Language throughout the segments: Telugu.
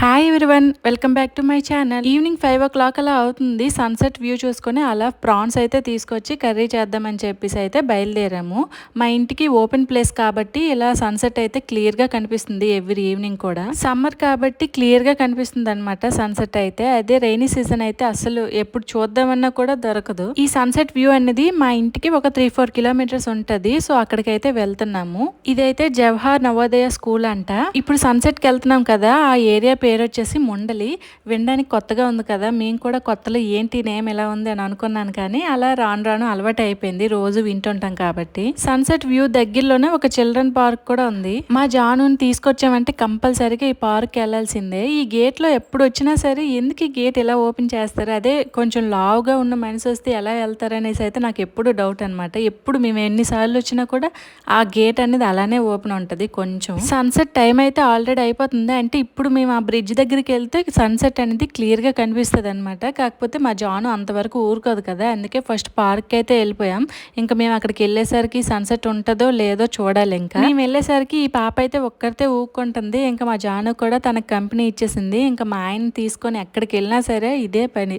Hi everyone welcome back to my channel evening five o'clock అలా అవుతుంది. సన్సెట్ వ్యూ చూసుకొని అలా ప్రాన్స్ అయితే తీసుకొచ్చి కర్రీ చేద్దామని చెప్పేసి అయితే బయలుదేరాము. మా ఇంటికి ఓపెన్ ప్లేస్ కాబట్టి ఇలా సన్సెట్ అయితే క్లియర్గా కనిపిస్తుంది ఎవ్రీ ఈవినింగ్ కూడా. సమ్మర్ కాబట్టి క్లియర్గా కనిపిస్తుంది అనమాట సన్సెట్ అయితే. అదే రైనీ సీజన్ అయితే అసలు ఎప్పుడు చూద్దామన్నా కూడా దొరకదు. ఈ సన్సెట్ వ్యూ అనేది మా ఇంటికి ఒక త్రీ ఫోర్ కిలోమీటర్స్ ఉంటుంది. సో అక్కడికైతే వెళ్తున్నాము. ఇదైతే జవహర్ నవోదయ స్కూల్ అంట. ఇప్పుడు సన్సెట్కి వెళ్తున్నాం కదా. ఆ ఏరియా పేరు వచ్చేసి ముండలి. వినడానికి కొత్తగా ఉంది కదా మేము కూడా కొత్తలో ఏంటి నేమ్ ఎలా ఉంది అని అనుకున్నాను కానీ అలా రాను రాను అలవాటు అయిపోయింది. రోజు వింటుంటాం కాబట్టి. సన్సెట్ వ్యూ దగ్గరలోనే ఒక చిల్డ్రన్ పార్క్ కూడా ఉంది. మా జానుని తీసుకొచ్చామంటే కంపల్సరీగా ఈ పార్క్ వెళ్ళాల్సిందే. ఈ గేట్లో ఎప్పుడు వచ్చినా సరే ఎందుకు ఈ గేట్ ఎలా ఓపెన్ చేస్తారు? అదే కొంచెం లావుగా ఉన్న మనిషి వస్తే ఎలా వెళ్తారనేసి అయితే నాకు ఎప్పుడు డౌట్ అనమాట ఎప్పుడు మేము ఎన్నిసార్లు వచ్చినా కూడా ఆ గేట్ అనేది అలానే ఓపెన్ ఉంటుంది కొంచెం. సన్సెట్ టైం అయితే ఆల్రెడీ అయిపోతుంది. అంటే ఇప్పుడు మేము ఆ బ్రిడ్జ్ దగ్గరికి వెళ్తే సన్సెట్ అనేది క్లియర్గా కనిపిస్తుంది అనమాట కాకపోతే మా జాను అంతవరకు ఊరుకోదు కదా అందుకే ఫస్ట్ పార్క్ అయితే వెళ్ళిపోయాం. ఇంకా మేము అక్కడికి వెళ్ళేసరికి సన్సెట్ ఉంటుందో లేదో చూడాలి ఇంకా. మేము వెళ్ళేసరికి ఈ పాప అయితే ఒక్కరితే ఊక్కుంటుంది ఇంకా మా జాను కూడా తనకు కంపెనీ ఇచ్చేసింది. ఇంకా మా ఆయన తీసుకొని ఎక్కడికి వెళ్ళినా సరే ఇదే పని.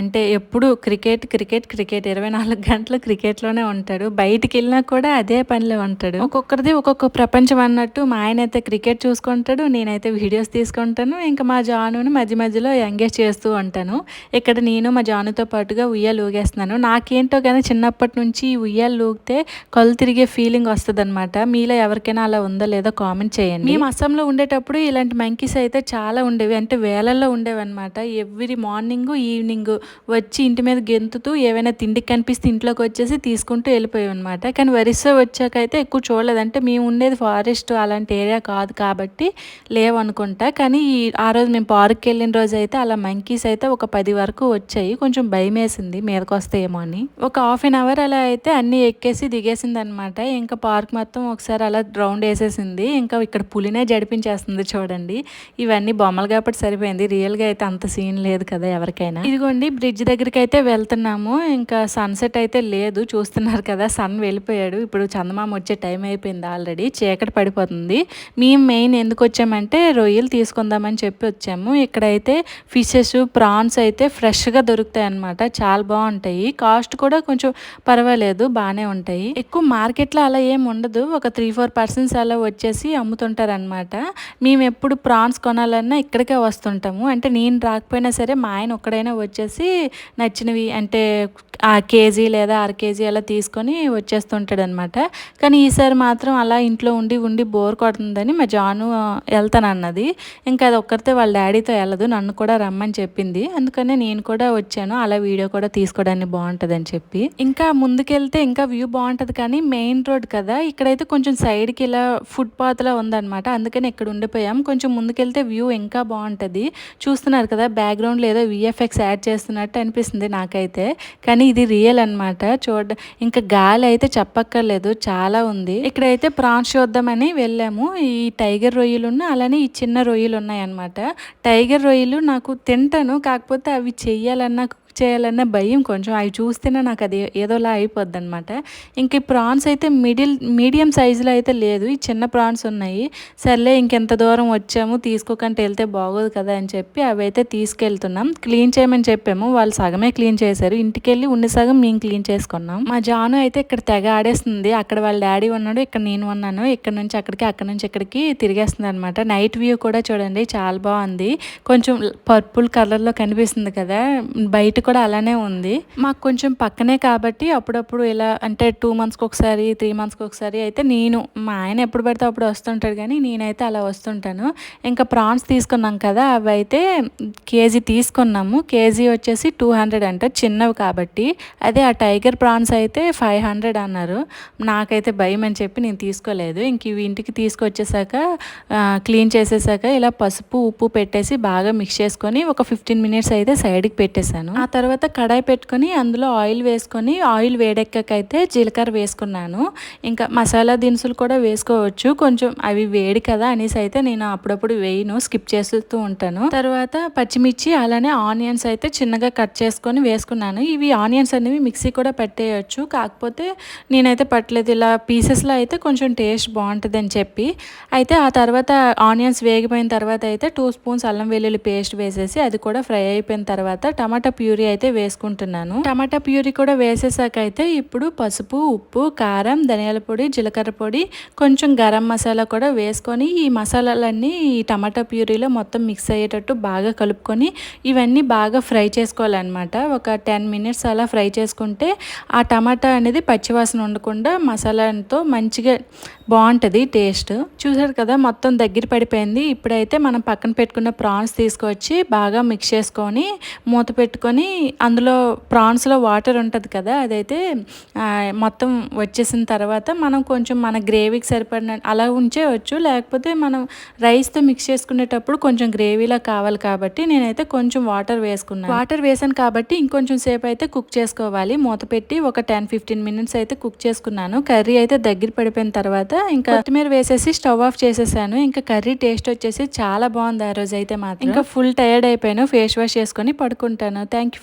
అంటే ఎప్పుడు క్రికెట్ క్రికెట్ క్రికెట్ ఇరవై నాలుగు గంటలు క్రికెట్లోనే ఉంటాడు. బయటికి వెళ్ళినా కూడా అదే పనిలో ఉంటాడు. ఒక్కొక్కరిది ఒక్కొక్క ప్రపంచం అన్నట్టు మా ఆయన అయితే క్రికెట్ చూసుకుంటాడు నేనైతే వీడియోస్ తీసుకుంటాను. ఇంకా మా జానుని మధ్య మధ్యలో ఎంగేజ్ చేస్తూ ఉంటాను. ఇక్కడ నేను మా జానుతో పాటుగా ఉయ్యాలు ఊగేస్తున్నాను. నాకేంటో కానీ చిన్నప్పటి నుంచి ఉయ్యాలు ఊగితే కళ్ళు తిరిగే ఫీలింగ్ వస్తుంది అనమాట మీలో ఎవరికైనా అలా ఉందో లేదో కామెంట్ చేయండి. మేము అస్సాంలో ఉండేటప్పుడు ఇలాంటి మంకీస్ అయితే చాలా ఉండేవి. అంటే వేలల్లో ఉండేవి అనమాట ఎవ్రీ మార్నింగ్ ఈవినింగ్ వచ్చి ఇంటి మీద గెంతుతూ ఏవైనా తిండికి కనిపిస్తే ఇంట్లోకి వచ్చేసి తీసుకుంటూ వెళ్ళిపోయాం అనమాట కానీ వరిస వచ్చాకైతే ఎక్కువ చూడలేదు. అంటే మేము ఉండేది ఫారెస్ట్ అలాంటి ఏరియా కాదు కాబట్టి లేవనుకుంటా. కానీ ఈ ఆ రోజు మేము పార్క్కి వెళ్ళిన రోజు అయితే అలా మంకీస్ అయితే ఒక పది వరకు వచ్చాయి. కొంచెం భయం వేసింది మీదకి వస్తాయేమో అని. ఒక హాఫ్ అన్ అవర్ అలా అయితే అన్నీ ఎక్కేసి దిగేసింది అనమాట ఇంకా పార్క్ మొత్తం ఒకసారి అలా రౌండ్ వేసేసింది. ఇంకా ఇక్కడ పులినే జడిపించేస్తుంది చూడండి. ఇవన్నీ బొమ్మలు కాబట్టి సరిపోయింది. రియల్గా అయితే అంత సీన్ లేదు కదా ఎవరికైనా. ఇదిగోండి బ్రిడ్జ్ దగ్గరికి అయితే వెళ్తున్నాము. ఇంకా సన్సెట్ అయితే లేదు. చూస్తున్నారు కదా సన్ వెళ్ళిపోయాడు. ఇప్పుడు చందమామ వచ్చే టైం అయిపోయింది ఆల్రెడీ చీకటి పడిపోతుంది. మేము మెయిన్ ఎందుకు వచ్చామంటే రొయ్యలు తీసుకుందామని చెప్పి వచ్చాము. ఇక్కడైతే ఫిషెస్ ప్రాన్స్ అయితే ఫ్రెష్గా దొరుకుతాయి అనమాట చాలా బాగుంటాయి. కాస్ట్ కూడా కొంచెం పర్వాలేదు బాగానే ఉంటాయి. ఎక్కువ మార్కెట్లో అలా ఏం ఉండదు. ఒక త్రీ ఫోర్ పర్సెంట్స్ అలా వచ్చేసి అమ్ముతుంటారు అనమాట మేము ఎప్పుడు ప్రాన్స్ కొనాలన్నా ఇక్కడికే వస్తుంటాము. అంటే నేను రాకపోయినా సరే మా ఆయన ఒక్కడైనా వచ్చేసి నచ్చినవి అంటే ఆ కేజీ లేదా అర కేజీ అలా తీసుకొని వచ్చేస్తుంటాడు అనమాట కానీ ఈసారి మాత్రం అలా ఇంట్లో ఉండి ఉండి బోర్ కొడుతుందని మా జాను వెళ్తానన్నది. ఇంకా అది ఒక్కరితే వాళ్ళ డాడీతో వెళ్ళదు నన్ను కూడా రమ్మని చెప్పింది. అందుకనే నేను కూడా వచ్చాను అలా వీడియో కూడా తీసుకోవడానికి బాగుంటుందని చెప్పి. ఇంకా ముందుకెళ్తే ఇంకా వ్యూ బాగుంటుంది కానీ మెయిన్ రోడ్ కదా ఇక్కడైతే కొంచెం సైడ్కి ఇలా ఫుట్పాత్లా ఉందన్నమాట. అందుకని ఇక్కడ ఉండిపోయాం. కొంచెం ముందుకెళ్తే వ్యూ ఇంకా బాగుంటుంది. చూస్తున్నారు కదా బ్యాక్గ్రౌండ్లో ఏదో విఎఫ్ఎక్స్ యాడ్ చేస్తున్నట్టు అనిపిస్తుంది నాకైతే. కానీ ఇది రియల్ అనమాట చూడ ఇంకా గాలి అయితే చెప్పక్కర్లేదు చాలా ఉంది. ఇక్కడైతే ప్రాన్స్ చూద్దామని వెళ్ళాము. ఈ టైగర్ రొయ్యలున్న అలానే ఈ చిన్న రొయ్యలు ఉన్నాయన్నమాట టైగర్ రొయ్యలు నాకు తింటాను కాకపోతే అవి చెయ్యాలన్నా చేయాలన్న భయం కొంచెం. అవి చూస్తేనే నాకు అది ఏదోలా అయిపోద్ది అనమాట ఇంక ప్రాన్స్ అయితే మిడిల్ మీడియం సైజులో అయితే లేదు. ఈ చిన్న ప్రాన్స్ ఉన్నాయి. సర్లే ఇంకెంత దూరం వచ్చాము తీసుకోకుండా వెళ్తే బాగోదు కదా అని చెప్పి అవి అయితే తీసుకెళ్తున్నాం. క్లీన్ చేయమని చెప్పాము. వాళ్ళు సగమే క్లీన్ చేశారు. ఇంటికి వెళ్ళి ఉన్న సగం మేము క్లీన్ చేసుకున్నాం. మా జాను అయితే ఇక్కడ తెగ ఆడేస్తుంది. అక్కడ వాళ్ళ డాడీ ఉన్నాడు ఇక్కడ నేను ఉన్నాను. ఇక్కడ నుంచి అక్కడికి అక్కడ నుంచి ఇక్కడికి తిరిగేస్తుంది అనమాట నైట్ వ్యూ కూడా చూడండి చాలా బాగుంది. కొంచెం పర్పుల్ కలర్లో కనిపిస్తుంది కదా బయట కూడా అలానే ఉంది. మాకు కొంచెం పక్కనే కాబట్టి అప్పుడప్పుడు ఇలా అంటే టూ మంత్స్కి ఒకసారి త్రీ మంత్స్కి ఒకసారి అయితే నేను మా ఆయన ఎప్పుడు పడితే అప్పుడు వస్తుంటాడు కానీ నేనైతే అలా వస్తుంటాను. ఇంకా ప్రాన్స్ తీసుకున్నాం కదా అవి అయితే కేజీ తీసుకున్నాము. కేజీ వచ్చేసి టూ హండ్రెడ్ అంటే చిన్నవి కాబట్టి. అదే ఆ టైగర్ ప్రాన్స్ అయితే ఫైవ్ హండ్రెడ్ అన్నారు. నాకైతే భయం అని చెప్పి నేను తీసుకోలేదు. ఇంక ఇవి ఇంటికి తీసుకొచ్చేసాక క్లీన్ చేసేసాక ఇలా పసుపు ఉప్పు పెట్టేసి బాగా మిక్స్ చేసుకొని ఒక ఫిఫ్టీన్ మినిట్స్ అయితే సైడ్కి పెట్టేశాను. ఆ తర్వాత కడాయి పెట్టుకొని అందులో ఆయిల్ వేసుకొని ఆయిల్ వేడెక్కకైతే జీలకర్ర వేసుకున్నాను. ఇంకా మసాలా దినుసులు కూడా వేసుకోవచ్చు. కొంచెం అవి వేడి కదా అనేసి అయితే నేను అప్పుడప్పుడు వేయను స్కిప్ చేస్తూ ఉంటాను. తర్వాత పచ్చిమిర్చి అలానే ఆనియన్స్ అయితే చిన్నగా కట్ చేసుకొని వేసుకున్నాను. ఇవి ఆనియన్స్ అనేవి మిక్సీ కూడా పెట్టేయచ్చు. కాకపోతే నేనైతే పట్టలేదు. ఇలా పీసెస్లో అయితే కొంచెం టేస్ట్ బాగుంటుంది అని చెప్పి. అయితే ఆ తర్వాత ఆనియన్స్ వేగిపోయిన తర్వాత అయితే టూ స్పూన్స్ అల్లం వెల్లుల్లి పేస్ట్ వేసేసి అది కూడా ఫ్రై అయిపోయిన తర్వాత టమాటా ప్యూరీ అయితే వేసుకుంటున్నాను. టమాటా ప్యూరీ కూడా వేసేసాక అయితే ఇప్పుడు పసుపు ఉప్పు కారం ధనియాల పొడి జీలకర్ర పొడి కొంచెం గరం మసాలా కూడా వేసుకొని ఈ మసాలాలన్నీ ఈ టమాటా ప్యూరీలో మొత్తం మిక్స్ అయ్యేటట్టు బాగా కలుపుకొని ఇవన్నీ బాగా ఫ్రై చేసుకోవాలన్నమాట. ఒక టెన్ మినిట్స్ అలా ఫ్రై చేసుకుంటే ఆ టమాటా అనేది పచ్చివాసన ఉండకుండా మసాలాతో మంచిగా బాగుంటుంది టేస్ట్. చూసారు కదా మొత్తం దగ్గర పడిపోయింది. ఇప్పుడైతే మనం పక్కన పెట్టుకున్న ప్రాన్స్ తీసుకొచ్చి బాగా మిక్స్ చేసుకొని మూత పెట్టుకొని అందులో ప్రాన్స్లో వాటర్ ఉంటుంది కదా అదైతే మొత్తం వచ్చేసిన తర్వాత మనం కొంచెం మన గ్రేవీకి సరిపడిన అలా ఉంచేయచ్చు. లేకపోతే మనం రైస్తో మిక్స్ చేసుకునేటప్పుడు కొంచెం గ్రేవీలా కావాలి కాబట్టి నేనైతే కొంచెం వాటర్ వేసుకున్నాను. వాటర్ వేసాను కాబట్టి ఇంకొంచెం సేపు అయితే కుక్ చేసుకోవాలి. మూత పెట్టి ఒక టెన్ ఫిఫ్టీన్ మినిట్స్ అయితే కుక్ చేసుకున్నాను. కర్రీ అయితే దగ్గర పడిపోయిన తర్వాత ఇంకా కొత్తిమీర వేసేసి స్టవ్ ఆఫ్ చేసేసాను. ఇంకా కర్రీ టేస్ట్ వచ్చేసి చాలా బాగుంది ఆ రోజు అయితే మాత్రం. ఇంకా ఫుల్ టైర్డ్ అయిపోయాను. ఫేస్ వాష్ చేసుకొని పడుకుంటాను. Thank you